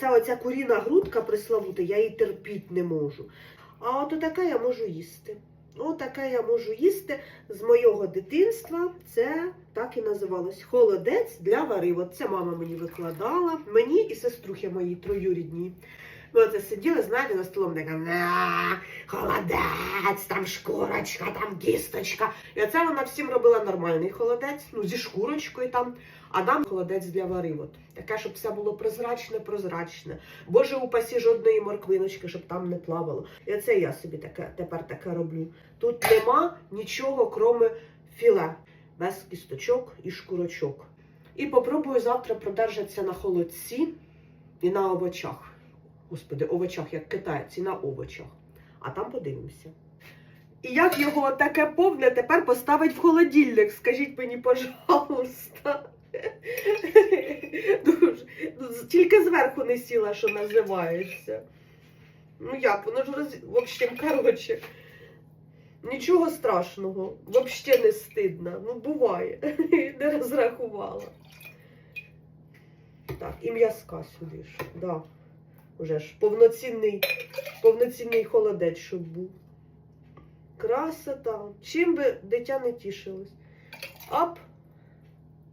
Ця оця куріна грудка преславута, я її терпіть не можу. А от така я можу їсти. Отаке я можу їсти з моєго дитинства. Це так і називалось холодець для варив. Це мама мені викладала, мені і сеструхи мої троюрідні. Ми оце сиділи, знаєте, на столом така «На, холодець, там шкурочка, там кісточка. І оце вона всім робила нормальний холодець, ну зі шкурочкою там, а нам холодець для варив. От. Таке, щоб все було прозрачне, прозрачне. Боже, упасі жодної морквиночки, щоб там не плавало. І оце я собі таке, тепер таке роблю. Тут нема нічого, кроме філе, без кісточок і шкурочок. І попробую завтра продержатися на холодці і на овочах. Господи, овочах, як китайці, на овочах. А там подивимося. І як його таке повне тепер поставить в холодильник? Скажіть мені, пожалуйста. Дуже. Тільки зверху не сіла, що називається. Ну як, воно ж роз... В общем, коротше. Нічого страшного, взагалі не стидно. Ну, буває. Не розрахувала. Так, і м'язка сюди ж. Да. Уже ж повноцінний, повноцінний холодець, щоб був. Красота. Чим би дитя не тішилось. Ап,